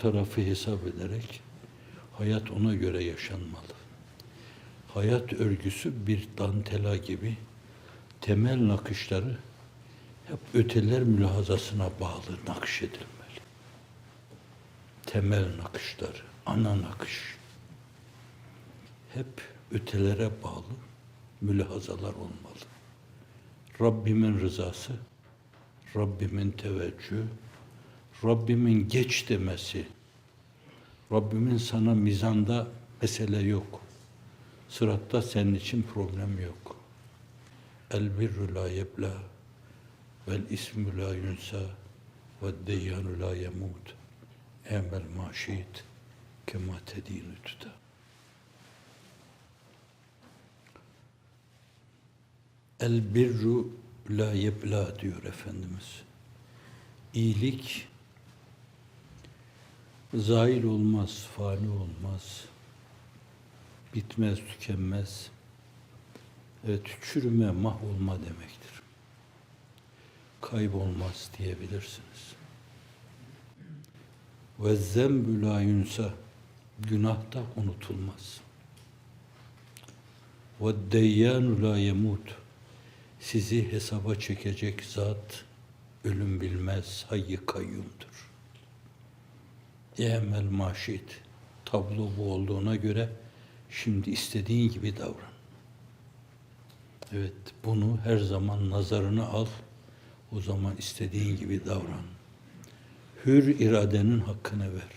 Tarafı hesap ederek hayat ona göre yaşanmalı. Hayat örgüsü bir dantela gibi temel nakışları hep öteler mülahazasına bağlı nakşedilmeli. Temel nakışları, ana nakış hep ötelere bağlı mülahazalar olmalı. Rabbimin rızası, Rabbimin teveccühü, Rabbimin geç demesi, Rabbimin sana mizanda mesele yok. Sıratta senin için problem yok. El birru la yebla vel ismü la yunsa ve deyyanu la yemut emel maşit kema tedinu tuta. El birru la yebla diyor Efendimiz. İyilik zail olmaz, fani olmaz, bitmez, tükenmez. Evet, çürüme, mahvolma demektir. Kaybolmaz diyebilirsiniz. Ve zembü la yunsa, günah da unutulmaz. Ve deyyanu la yemut, sizi hesaba çekecek zat, ölüm bilmez, hayy kayyumdur. Emel maşit. Tablo bu olduğuna göre şimdi istediğin gibi davran. Evet, bunu her zaman nazarına al. O zaman istediğin gibi davran. Hür iradenin hakkını ver.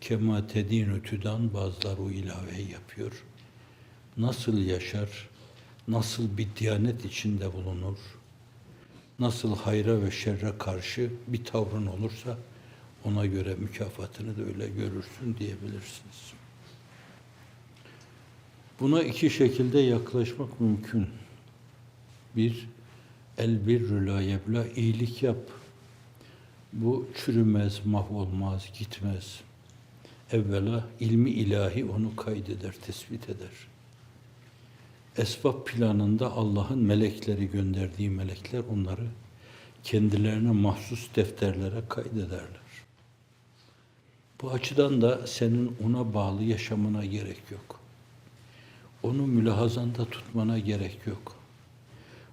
Kema tedin tüdan bazılar o ilaveyi yapıyor. Nasıl yaşar, nasıl bir diyanet içinde bulunur, nasıl hayra ve şerre karşı bir tavrın olursa ona göre mükafatını da öyle görürsün diyebilirsiniz. Buna iki şekilde yaklaşmak mümkün. Bir, el birrü la yebla, iyilik yap. Bu çürümez, mahvolmaz, gitmez. Evvela ilmi ilahi onu kaydeder, tespit eder. Esbab planında Allah'ın melekleri gönderdiği melekler onları kendilerine mahsus defterlere kaydederler. Bu açıdan da senin ona bağlı yaşamına gerek yok. Onu mülahazanda tutmana gerek yok.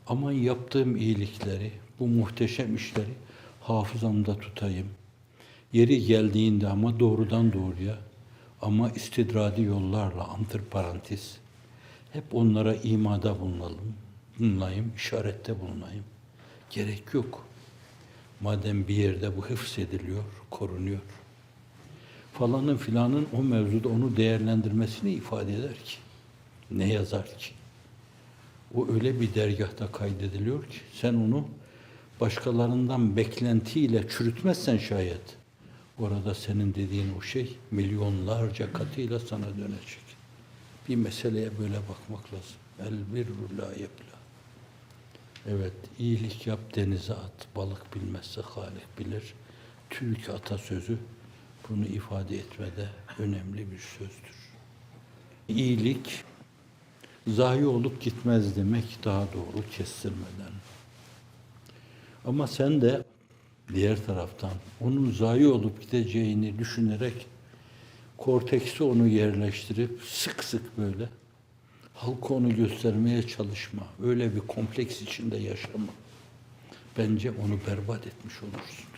Aman yaptığım iyilikleri, bu muhteşem işleri hafızamda tutayım. Yeri geldiğinde ama doğrudan doğruya ama istidradi yollarla antır parantez hep onlara imada bulunalım, bulunayım, işarette bulunayım. Gerek yok. Madem bir yerde bu hıfz ediliyor, korunuyor falanın filanın o mevzuda onu değerlendirmesini ifade eder ki. Ne yazar ki? O öyle bir dergahta kaydediliyor ki sen onu başkalarından beklentiyle çürütmezsen şayet orada senin dediğin o şey milyonlarca katıyla sana dönecek. Bir meseleye böyle bakmak lazım. El birru la yebla. Evet, iyilik yap denize at. Balık bilmezse halik bilir. Türk atasözü bunu ifade etmede önemli bir sözdür. İyilik zayi olup gitmez demek daha doğru kestirmeden. Ama sen de diğer taraftan onun zayi olup gideceğini düşünerek kortekste onu yerleştirip sık sık böyle halka onu göstermeye çalışma. Öyle bir kompleks içinde yaşama. Bence onu berbat etmiş olursun.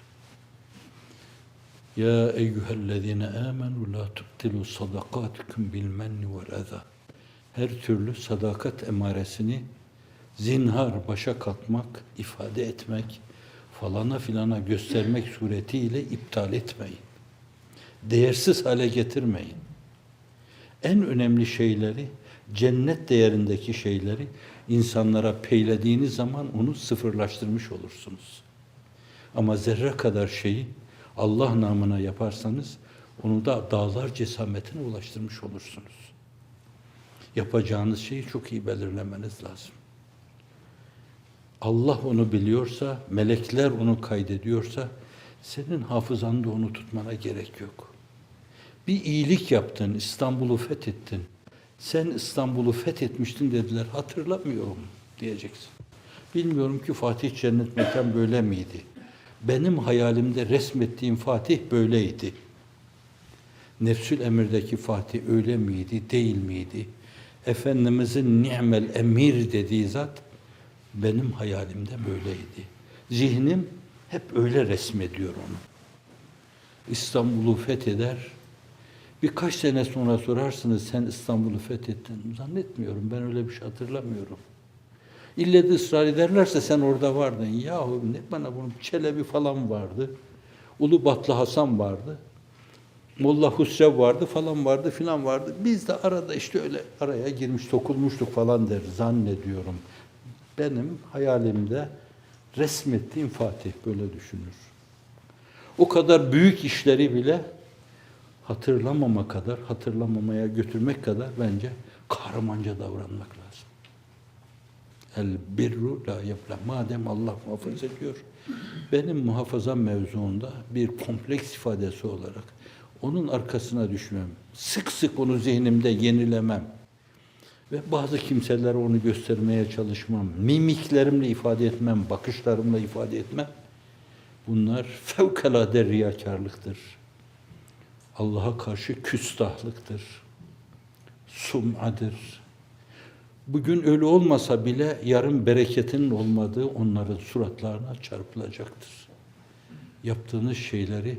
Eyyühellezine amenu la tubtilu sadakatikum bil menni vel eza. Her türlü sadakat emaresini zinhar başa katmak, ifade etmek, falana filana göstermek suretiyle iptal etmeyin. Değersiz hale getirmeyin. En önemli şeyleri, cennet değerindeki şeyleri insanlara peylediğiniz zaman onu sıfırlaştırmış olursunuz. Ama zerre kadar şeyi Allah namına yaparsanız onu da dağlar cesametine ulaştırmış olursunuz. Yapacağınız şeyi çok iyi belirlemeniz lazım. Allah onu biliyorsa, melekler onu kaydediyorsa, senin hafızanda onu tutmana gerek yok. Bir iyilik yaptın, İstanbul'u fethettin. Sen İstanbul'u fethetmiştin dediler, hatırlamıyorum diyeceksin. Bilmiyorum ki Fatih Cennet Mekan böyle miydi? Benim hayalimde resmettiğim Fatih böyleydi. Nefsül emirdeki Fatih öyle miydi, değil miydi? Efendimizin ni'mel emir dediği zat benim hayalimde böyleydi. Zihnim hep öyle resmediyor onu. İstanbul'u fetheder. Birkaç sene sonra sorarsınız sen İstanbul'u fethettin. Zannetmiyorum. Ben öyle bir şey hatırlamıyorum. İlle de ısrar ederlerse sen orada vardın. Yahu ne bana bunun Çelebi falan vardı. Ulubatlı Hasan vardı. Molla Husrev vardı falan vardı filan vardı. Biz de arada işte öyle araya girmiş sokulmuştuk falan der zannediyorum. Benim hayalimde resmettiğim Fatih böyle düşünür. O kadar büyük işleri bile hatırlamama kadar, hatırlamamaya götürmek kadar bence kahramanca davranmak. El birru la yeflah. Madem Allah muhafaza ediyor, benim muhafaza mevzuunda bir kompleks ifadesi olarak onun arkasına düşmem, sık sık onu zihnimde yenilemem ve bazı kimselere onu göstermeye çalışmam, mimiklerimle ifade etmem, bakışlarımla ifade etmem, bunlar fevkalade riyakarlıktır. Allah'a karşı küstahlıktır, sum'adır. Bugün öyle olmasa bile yarın bereketinin olmadığı onların suratlarına çarpılacaktır. Yaptığınız şeyleri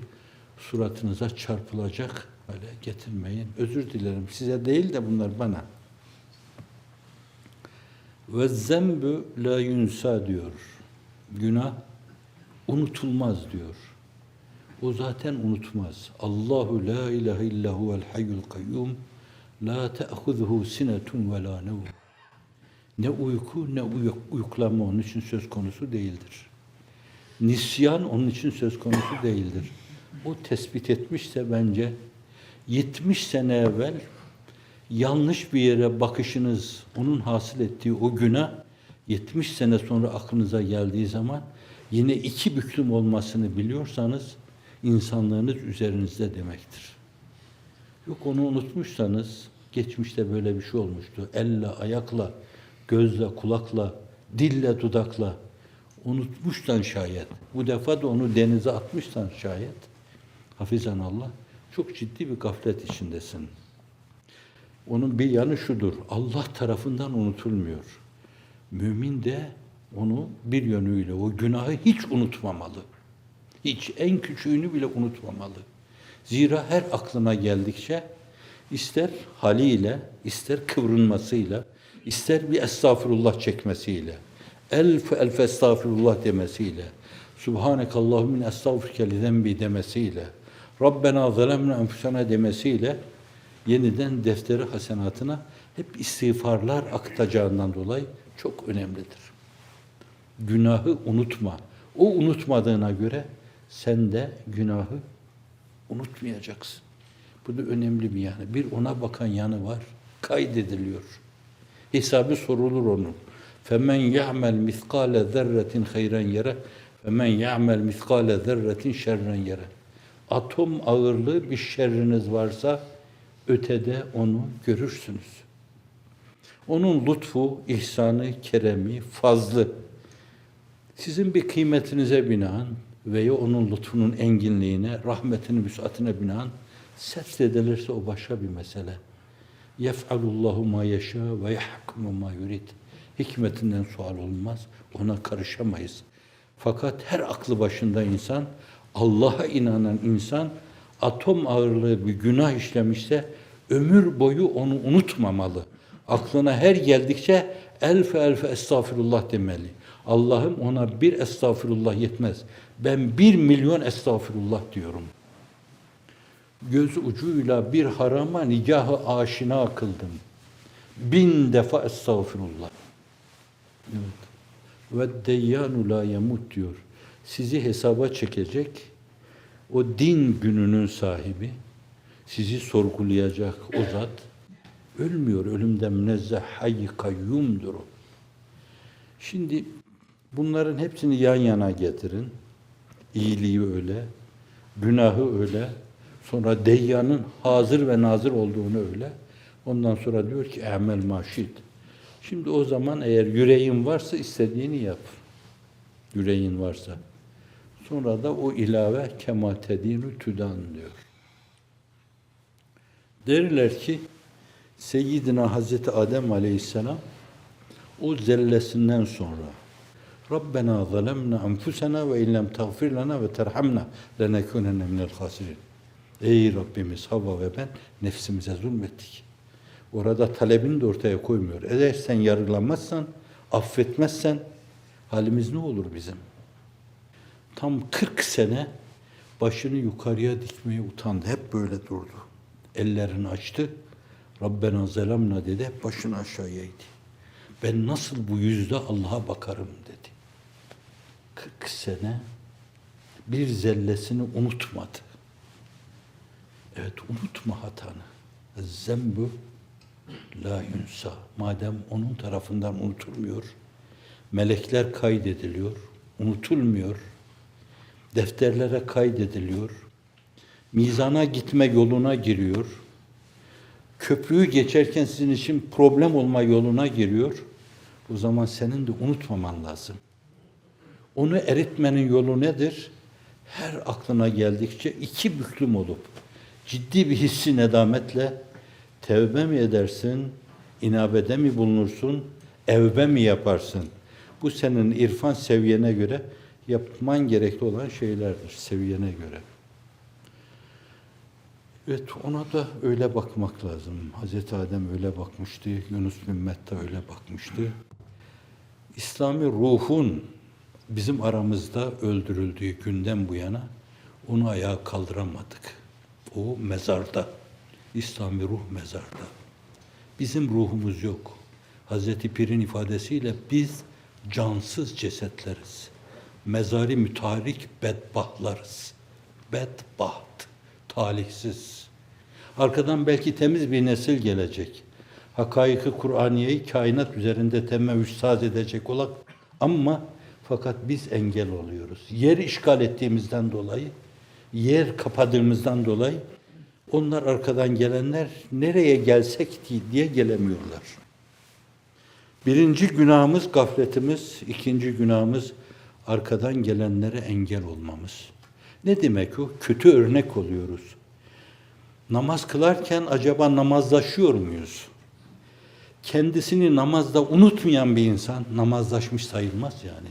suratınıza çarpılacak hale getirmeyin. Özür dilerim size değil de bunlar bana. Ve zembü la yunsa diyor. Günah unutulmaz diyor. O zaten unutmaz. Allahu la ilahe illa huvel hayyul kayyum la te'huzuhu sinetun ve la nevm. Ne uyku ne uyuk, uyuklama onun için söz konusu değildir. Nisyan onun için söz konusu değildir. O tespit etmişse bence 70 sene evvel yanlış bir yere bakışınız, onun hasıl ettiği o günah 70 sene sonra aklınıza geldiği zaman yine iki büklüm olmasını biliyorsanız insanlığınız üzerinizde demektir. Yok onu unutmuşsanız geçmişte böyle bir şey olmuştu. Elle, ayakla, gözle, kulakla, dille, dudakla unutmuşsan şayet, bu defa da onu denize atmışsan şayet, hafizan Allah, çok ciddi bir gaflet içindesin. Onun bir yanı şudur, Allah tarafından unutulmuyor. Mümin de onu bir yönüyle, o günahı hiç unutmamalı. Hiç en küçüğünü bile unutmamalı. Zira her aklına geldikçe ister haliyle, ister kıvrınmasıyla, ister bir estağfurullah çekmesiyle, elf elf estağfurullah demesiyle, Subhaneke Allahümme estağfurke li zenbi demesiyle, Rabbena zalemna enfusena demesiyle yeniden defteri hasenatına hep istiğfarlar akıtacağından dolayı çok önemlidir. Günahı unutma. O unutmadığına göre sen de günahı unutmayacaksın. Bu da önemli bir yanı. Bir ona bakan yanı var. Kaydediliyor. Hesabı sorulur onun. Femen ya'mel miskale zerretin hayran yere femen ya'mel miskale zerretin şerren yere. Atom ağırlığı bir şerriniz varsa ötede onu görürsünüz. Onun lütfu, ihsanı, keremi, fazlı sizin bir kıymetinize binaen veya onun lütfunun enginliğine, rahmetinin müsaatine binaen setredilirse o başka bir mesele. Yef'alullahu ma yeşâ ve yahkumu ma yurid. Hikmetinden sual olmaz, ona karışamayız. Fakat her aklı başında insan, Allah'a inanan insan, atom ağırlığı bir günah işlemişse, ömür boyu onu unutmamalı. Aklına her geldikçe elfe elfe estağfirullah demeli. Allah'ım ona bir estağfirullah yetmez. Ben bir milyon estağfirullah diyorum. Göz ucuyla bir harama nigahı aşina kıldım. Bin defa estağfirullah. Evet. Ve deyyanu la yemut diyor. Sizi hesaba çekecek o din gününün sahibi, sizi sorgulayacak o zat, ölmüyor, ölümden münezzeh, hayy kayyumdur o. Şimdi bunların hepsini yan yana getirin. İyiliği öyle, günahı öyle, sonra deyyanın hazır ve nazır olduğunu öyle. Ondan sonra diyor ki emel maşit. Şimdi o zaman eğer yüreğin varsa istediğini yap. Yüreğin varsa. Sonra da o ilave kema tedinu tüdan diyor. Derler ki Seyyidina Hazreti Adem Aleyhisselam o zellesinden sonra Rabbena zalemna enfusena ve illem tagfir lana ve terhamna lenekunenne minel hasirin. Ey Rabbimiz Havva ve ben nefsimize zulmettik. Orada talebini de ortaya koymuyor. Eğer sen yargılanmazsan, affetmezsen halimiz ne olur bizim? Tam 40 sene başını yukarıya dikmeye utandı. Hep böyle durdu. Ellerini açtı. Rabbena zelamna dedi. Hep başını aşağıya eğdi. Ben nasıl bu yüzde Allah'a bakarım dedi. 40 sene bir zellesini unutmadı. Evet unutma hatanı. Zembü la yunsa. Madem onun tarafından unutulmuyor, melekler kaydediliyor, unutulmuyor, defterlere kaydediliyor, mizana gitme yoluna giriyor, köprüyü geçerken sizin için problem olma yoluna giriyor, o zaman senin de unutmaman lazım. Onu eritmenin yolu nedir? Her aklına geldikçe iki büklüm olup ciddi bir hissi nedametle tevbe mi edersin, inabede mi bulunursun, evbe mi yaparsın? Bu senin irfan seviyene göre yapman gerekli olan şeylerdir, seviyene göre. Evet, ona da öyle bakmak lazım. Hazreti Adem öyle bakmıştı, Yunus bin Metta öyle bakmıştı. İslami ruhun bizim aramızda öldürüldüğü günden bu yana onu ayağa kaldıramadık. O mezarda. İslami ruh mezarda. Bizim ruhumuz yok. Hazreti Pir'in ifadesiyle biz cansız cesetleriz. Mezari mütarik bedbahtlarız. Bedbaht, talihsiz. Arkadan belki temiz bir nesil gelecek. Hakaiki Kur'aniyeyi kainat üzerinde temevüş saz edecek olan ama fakat biz engel oluyoruz. Yer işgal ettiğimizden dolayı, yer kapadığımızdan dolayı onlar arkadan gelenler nereye gelsek diye gelemiyorlar. Birinci günahımız gafletimiz, ikinci günahımız arkadan gelenlere engel olmamız. Ne demek o? Kötü örnek oluyoruz. Namaz kılarken acaba namazlaşıyor muyuz? Kendisini namazda unutmayan bir insan namazlaşmış sayılmaz yani.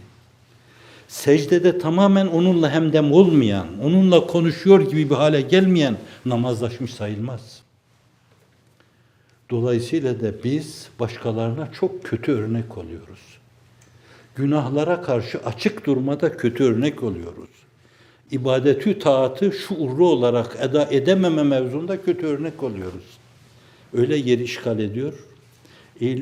Secdede tamamen onunla hemdem olmayan, onunla konuşuyor gibi bir hale gelmeyen namazlaşmış sayılmaz. Dolayısıyla da biz başkalarına çok kötü örnek oluyoruz. Günahlara karşı açık durmada kötü örnek oluyoruz. İbadetü taatı şuurlu olarak eda edememe mevzunda kötü örnek oluyoruz. Öyle yer işgal ediyor,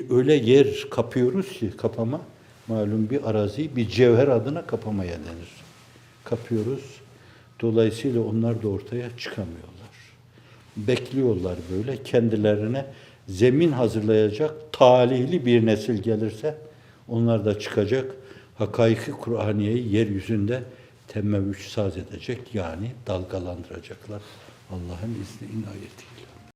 öyle yer kapıyoruz ki kapama, malum bir arazi, bir cevher adına kapamaya denir. Kapıyoruz. Dolayısıyla onlar da ortaya çıkamıyorlar. Bekliyorlar böyle kendilerine zemin hazırlayacak talihli bir nesil gelirse onlar da çıkacak. Hakaiki Kur'aniyeyi yeryüzünde temmevüç saz edecek yani dalgalandıracaklar. Allah'ın izni inayeti.